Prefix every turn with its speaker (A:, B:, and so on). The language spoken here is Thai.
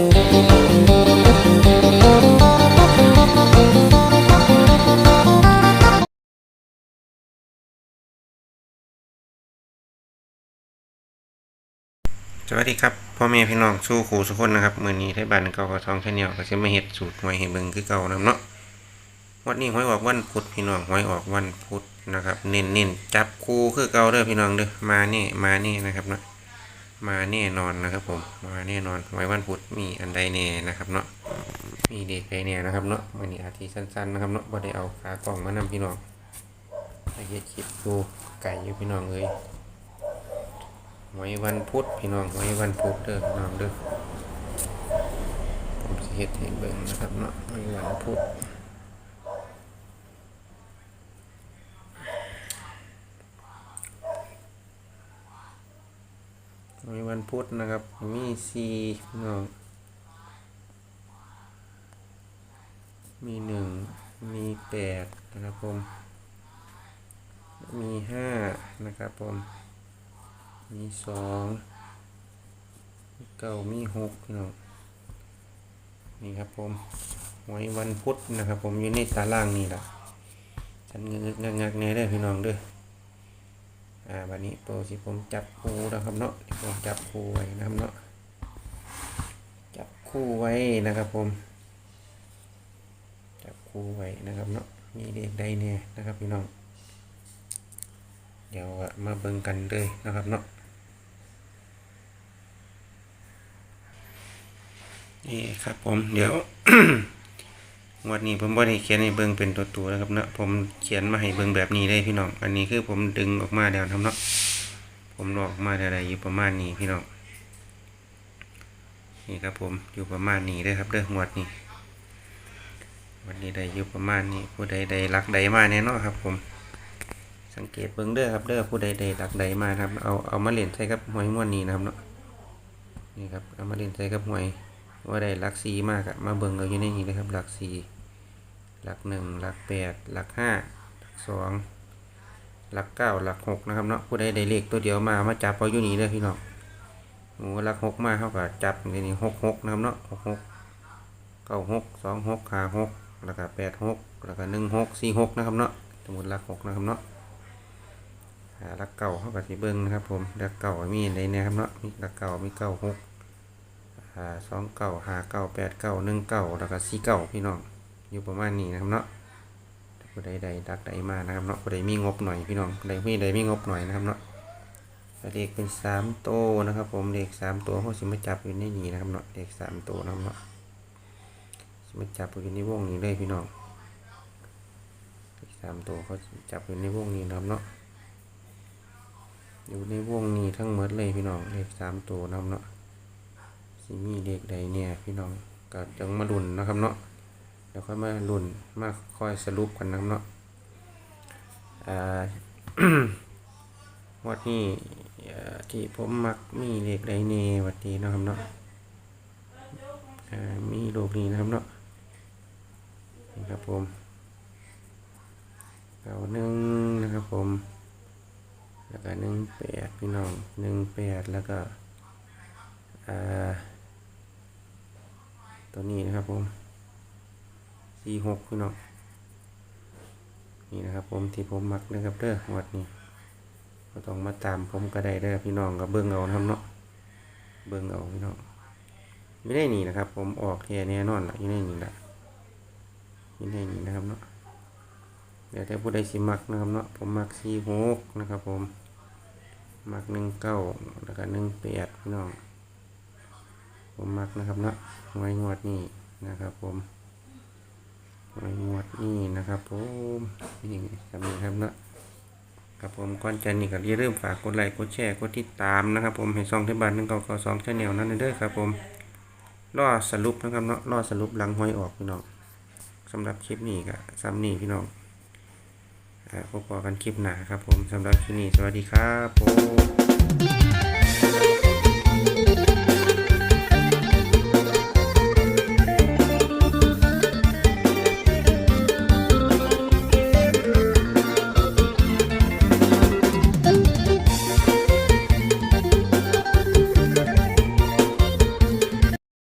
A: สวัสดีครับพ่อแม่พี่น้องสู้ขู่สุคนนะครับมือนี้ได้บันเก่ากับทองแค่เนียวก็จะมาเห็ดสูตรหวยเห็ดเบิงคือเก่านำเนาะวันนี้หวยออกวันพุธพี่น้องหวยออกวันพุธนะครับ เน้นเน้นจับคู่คือเก่าเด้อพี่น้องเด้อมานี่มานี่นะครับเนาะ มาแน่นอนนะครับผมมาแน่นอนหวยวันพุธมีอันใดแน่นะครับเนาะมีเด็กใดแน่นะครับเนาะวันนี้อาทิตย์สั้นๆนะครับเนาะบ่ได้เอาขากล่องมานำพี่น้องไปเฮ็ดคลิปดูไก่อยู่พี่น้องเอ้ยหวยวันพุธพี่น้องหวยวันพุธเด้อพี่น้องเด้อผมเฮ็ดให้เบิ่งนะครับเนาะหวยวันพุธ พุธนะครับ มีสี่น้องมีหนึ่งมีแปดนะครับผม มีห้านะครับผม มีสองเก้ามีหกน้องนี่ครับผมหวยวันพุธนะครับผมอยู่ในตารางนี่แหละฉันเงึกงักงักแน่ได้พี่น้องเด้อ อ่าวันนี้โปรสิผมจับคู่นะครับเนาะผมจับคู่ไว้นะครับเนาะจับคู่ไว้นะครับผม จับคู่ไว้นะครับเนาะมีเด็กใดเนี่ยนะครับพี่น้อง เดี๋ยวมาเบิ่งกันเลยนะครับเนาะนี่ครับผมเดี๋ยว วันนี้ผมบ่ได้เขียนให้เบิ่งเป็นตัวตัวๆนะครับเนาะผมเขียนมาให้เบิ่งแบบนี้เลยพี่น้องอันนี้คือผมดึงออกมาแล้วนะครับเนาะผมลอกออกมาได้อยู่ประมาณนี้พี่น้องนี่ครับผมอยู่ประมาณนี้เลยครับเด้องวดนี้วันนี้ได้อยู่ประมาณนี้ผู้ใดใดรักใดมาแน่นอนครับ ผม สังเกตเบิ่งเด้อครับเด้อผู้ใดใดรักใดมาครับเอาเอามาเล่นใส่กับหวยม้วนนี้นะครับเนาะนี่ครับเอามาเล่นใส่กับหวยว่าได้ลักสีมากอะมาเบิ่งเอาอยู่ในนี้เลยครับลักสี หลักหนึ่งหลักแปดหลักห้าหลักสองหลักเก้าหลักหกนะครับเนาะผู้ใดได้เลขตัวเดียวมามาจับเอาอยู่นี่เลยพี่น้องโอ้หลักหกมาเท่ากับจับในนี้หกหกนะครับเนาะหกหกเก้าหกสองหกห้าหกแล้วก็แปดหกแล้วก็หนึ่งหกสี่หกนะครับเนาะสมมติหลักหกนะครับเนาะหลักเก่าเท่ากับที่เบิ้งนะครับผมหลักเก่ามีในนี้ครับเนาะมีหลักเก่ามีเก้าหกสองเก้าห้าเก้าแปดเก้าหนึ่งเก้าแล้วก็สี่เก้าพี่น้อง อยู่ประมาณนี้นะครับเนาะผู้ใดใดดักใดมานะครับเนาะผู้ใดมีงบหน่อยพี่น้องผู้ใดมีใดมีงบหน่อยนะครับเนาะเลขเป็นสามโตวนะครับ ผมเลขสามตัวเขาสิมาจับอยู่ในนี้นะครับเนาะเลขสามตัวนะครับเนาะสิมาจับอยู่ในวงนี้เลยพี่น้องเลขสามตัวเขาจับอยู่ในวงนี้นะครับเนาะอยู่ในวงนี้ทั้งหมดเลยพี่น้องเลขสามตัวนะครับเนาะสิมีเด็กใดเนี่ยพี่น้องก็จังมาลุ่นนะครับเนาะ เดี๋ยวค่อยมาลุ่นมาค่อยสรุปกันนะเนาะอ่าวัดนี้อ่าที่ผมมักมีเด็กใดเนวัดนี้นะครับเนาะอ่ามีลูกนี้นะครับเนาะนี่ครับผมเก้าหนึ่งนะครับผม แล้วก็หนึ่งแปดพี่น้องหนึ่งแปดแล้วก็อ่าตัวนี้นะครับผม สี่หกพี่น้องนี่นะครับ ผมที่ผมมักนะครับเด้อหวัดนี้ก็ต้องมาตามผมก็ได้เด้อพี่น้องก็เบิ่งเอานะครับเนาะเบิ่งเอาพี่น้องไม่ได้หนีนะครับ ผมออกแท้แน่นอนละอยู่ในนี่ละอยู่ในนี่นะครับเนาะเดี๋ยวแต่ผู้ใดสิมักนะครับเนาะผมมักสี่หกนะครับ ผมมักหนึ่งเก้าแล้วก็หนึ่งแปดพี่น้อง ผมมักนะครับเนาะไว้งวดนี้นะครับ ผม งวดนี้นะครับผมนี่จำนี้ครับเนาะครับผมก่อนจะนี่ก็อย่าลืมฝากกดไลค์กดแชร์กดติดตามนะครับ ผมให้ซองที่บ้านหนึ่งเก้าเก้าสองชแนลนั้นเด้อครับผมรอสรุปนะครับเนาะรอสรุปหลังหวยออกพี่น้องสำหรับคลิปนี้ก็ซ้ำนี่พี่น้องอ่าพบกันคลิปหน้าครับผมสำหรับคลิปนี้สวัสดีครับผม